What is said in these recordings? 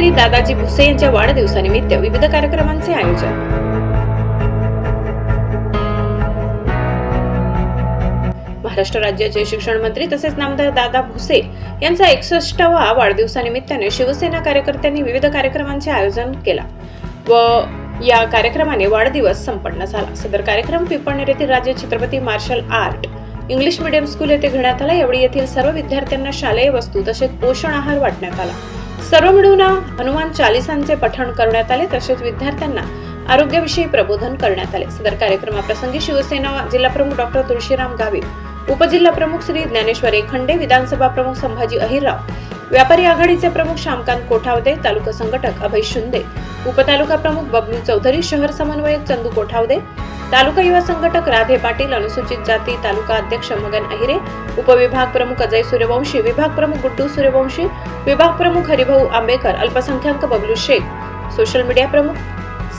मंत्री दादाजी भुसे यांच्या वाढदिवसानिमित्त विविध कार्यक्रमांचे आयोजन. महाराष्ट्र राज्याचे शिक्षण मंत्री तसेच नामदार दादा भुसे यांचा एकसष्टावा वाढदिवसानिमित्ताने शिवसेना कार्यकर्त्यांनी विविध कार्यक्रमांचे आयोजन केला व या कार्यक्रमाने वाढदिवस संपन्न झाला. सदर कार्यक्रम पिंपळनेर येथील राज्य Chhatrapati martial art English medium school येथे घेण्यात आला. यावेळी येथील सर्व विद्यार्थ्यांना शालेय वस्तू तसेच पोषण आहार वाटण्यात आला. सर्व मिळून हनुमान चालिसांचे पठण करण्यात आले. तसेच विद्यार्थ्यांना आरोग्याविषयी प्रबोधन करण्यात आले. सदर कार्यक्रमाप्रसंगी शिवसेना जिल्हाप्रमुख डॉक्टर तुळशीराम गावी उपजिल्हा प्रमुख श्री ज्ञानेश्वर एखंडे विधानसभा प्रमुख संभाजी अहिरराव व्यापारी आघाडीचे प्रमुख श्यामकांत कोठावदे तालुका संघटक अभय शिंदे उपतालुका प्रमुख बबलू चौधरी शहर समन्वयक चंदू कोठावदे तालुका युवा संघटक राधे पाटील अनुसूचित जाती तालुका अध्यक्ष मगन अहिरे उपविभाग प्रमुख अजय सूर्यवंशी विभाग प्रमुख गुड्डू सूर्यवंशी विभाग प्रमुख हरिभाऊ आंबेकर अल्पसंख्याक बबलू शेख सोशल मीडिया प्रमुख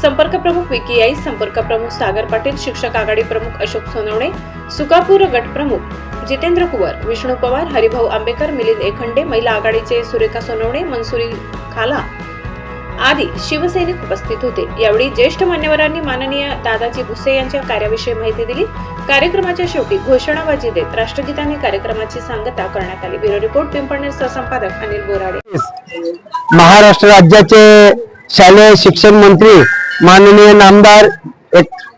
संपर्क प्रमुख विकी आई संपर्क प्रमुख सागर पाटील शिक्षक आघाडी प्रमुख अशोक सोनवणे सुकापूर गट प्रमुख जितेंद्र कुवर विष्णू पवार हरिभाऊ आंबेकर मिलिंद एखंडे महिला आघाडीचे सुरेखा सोनवणे मनसुरी खाला आदी शिवसैनिक उपस्थित होते. यावेळी ज्येष्ठ मान्यवरांनी माननीय दादाजी भुसे यांच्या कार्याविषयी माहिती दिली. कार्यक्रमाच्या शेवटी घोषणाबाजी देत राष्ट्रगीताने कार्यक्रमाची सांगता करण्यात आली. ब्युरो रिपोर्ट पिंपळनेर सहसंपादक अनिल बोराडे. महाराष्ट्र राज्याचे शालेय शिक्षण मंत्री माननीय नामदार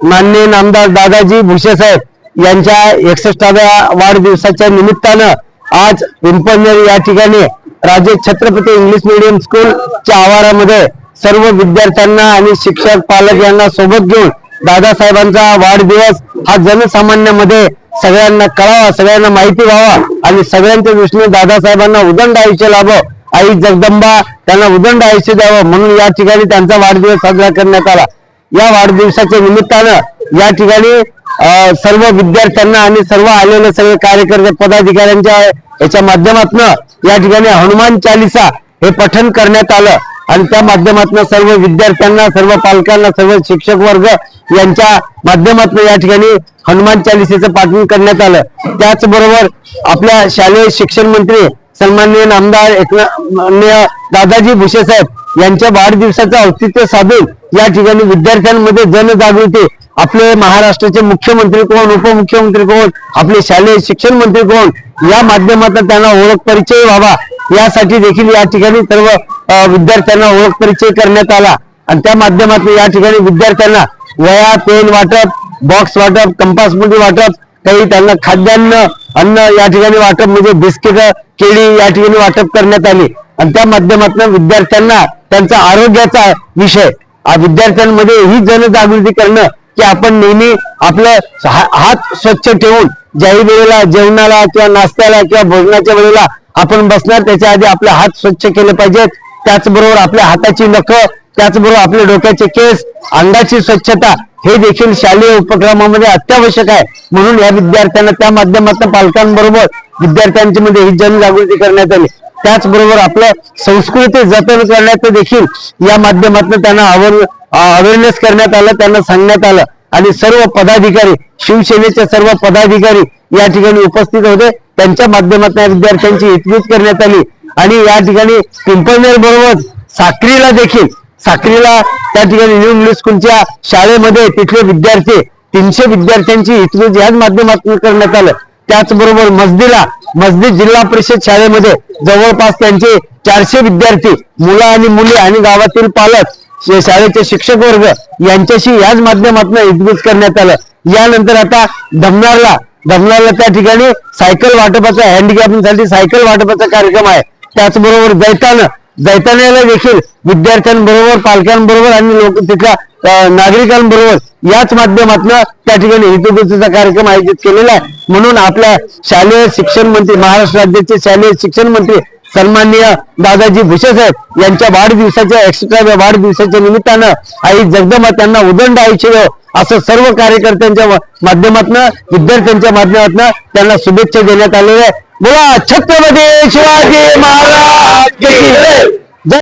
माननीय नामदार दादाजी भुसे साहेब यांच्या एकसष्टाव्या वाढदिवसाच्या निमित्तानं आज पिंपळनेर या ठिकाणी राज्य छत्रपती इंग्लिश मीडियम स्कूलच्या आवारामध्ये सर्व विद्यार्थ्यांना आणि शिक्षक पालक यांना सोबत घेऊन दादासाहेबांचा वाढदिवस हा जनसामान्यामध्ये सगळ्यांना कळावा सगळ्यांना माहिती व्हावा आणि सगळ्यांच्या दृष्टीने दादासाहेबांना उदंड आयुष्य लाभो. आई जगदंबा त्यांना उदंड आयुष्य द्यावं म्हणून या ठिकाणी त्यांचा वाढदिवस साजरा करण्यात आला. या वाढदिवसाच्या निमित्तानं या ठिकाणी सर्व विद्यार्थ्यांना आणि सर्व आलेले सगळे कार्यकर्ते पदाधिकाऱ्यांच्या याच्या माध्यमातून या ठिकाणी हनुमान चालिसा हे पठण करण्यात आलं. आणि त्या माध्यमातून सर्व विद्यार्थ्यांना सर्व पालकांना सर्व शिक्षक वर्ग यांच्या माध्यमातून या ठिकाणी हनुमान चालिसेचं पाठन करण्यात आलं. त्याचबरोबर आपल्या शालेय शिक्षण मंत्री सन्माननीय नामदार एकनाथ दादाजी भुसे साहेब यांच्या वाढदिवसाचं औचित्य साधून या ठिकाणी विद्यार्थ्यांमध्ये जनजागृती आपले महाराष्ट्राचे मुख्यमंत्री कोण उपमुख्यमंत्री कोण आपले शालेय शिक्षण मंत्री कोण या माध्यमातून त्यांना ओळख परिचय व्हावा यासाठी देखील या ठिकाणी सर्व विद्यार्थ्यांना ओळख परिचय करण्यात आला. आणि त्या माध्यमातून या ठिकाणी विद्यार्थ्यांना वया पेन वाटप बॉक्स वाटप कंपासमध्ये वाटप काही त्यांना खाद्यान्न अन्न या ठिकाणी वाटप म्हणजे बिस्किट केळी या ठिकाणी वाटप करण्यात आली. आणि त्या माध्यमातून विद्यार्थ्यांना त्यांचा आरोग्याचा विषय विद्यार्थ्यांमध्ये ही जनजागृती करणं की आपण नेहमी आपलं हात स्वच्छ ठेवून ज्याही वेळेला जेवणाला किंवा नाश्त्याला किंवा भोजनाच्या वेळेला आपण बसणार त्याच्या आधी आपले हात स्वच्छ केले पाहिजेत. त्याचबरोबर आपल्या हाताची नखं त्याचबरोबर आपल्या डोक्याचे केस अंगाची स्वच्छता हे देखील शालेय उपक्रमामध्ये अत्यावश्यक आहे. म्हणून या विद्यार्थ्यांना त्या माध्यमातून पालकांबरोबर विद्यार्थ्यांच्या मध्ये ही जनजागृती करण्यात आली. त्याचबरोबर आपलं संस्कृती जतन करण्याचं देखील या माध्यमातून त्यांना अवेअरनेस करण्यात आलं त्यांना सांगण्यात आलं. आणि सर्व पदाधिकारी शिवसेनेचे सर्व पदाधिकारी या ठिकाणी उपस्थित होते. त्यांच्या माध्यमातून या विद्यार्थ्यांची हितगुज करण्यात आली. आणि या ठिकाणी पिंपळनेर बरोबर साक्रीला देखील साक्रीला त्या ठिकाणी न्यू इंग्लिश स्कूलच्या शाळेमध्ये तिथले विद्यार्थी तीनशे विद्यार्थ्यांची हितगुज याच माध्यमातून करण्यात आलं. त्याचबरोबर मस्जिदला मस्जिद जिल्हा परिषद शाळेमध्ये जवळपास त्यांचे चारशे विद्यार्थी मुलं आणि मुली आणि गावातील पालक शाळेचे शिक्षक वर्ग यांच्याशी याच माध्यमातून हितगुज करण्यात आलं. यानंतर आता धमनारला धमनारला त्या ठिकाणी सायकल वाटपाचा हँडिकॅपिंगसाठी सायकल वाटपाचा कार्यक्रम आहे. त्याचबरोबर जैताना जैतान्याला देखील विद्यार्थ्यांबरोबर पालकांबरोबर आणि लोक तिथल्या नागरिकांबरोबर याच माध्यमातून त्या ठिकाणी हितगुजीचा कार्यक्रम आयोजित केलेला आहे. म्हणून आपल्या शालेय शिक्षण मंत्री महाराष्ट्र राज्याचे शालेय शिक्षण मंत्री सन्माननीय दादाजी भुसे साहेब यांच्या वाढदिवसाच्या एक्स्ट्रा वाढदिवसाच्या निमित्तानं आई जगदंबा त्यांना उदंड आयुष्य द्यावं असं सर्व कार्यकर्त्यांच्या माध्यमातून विद्यार्थ्यांच्या माध्यमातून त्यांना शुभेच्छा देण्यात आलेल्या आहे बोला छत्रपती शिवाजी महाराज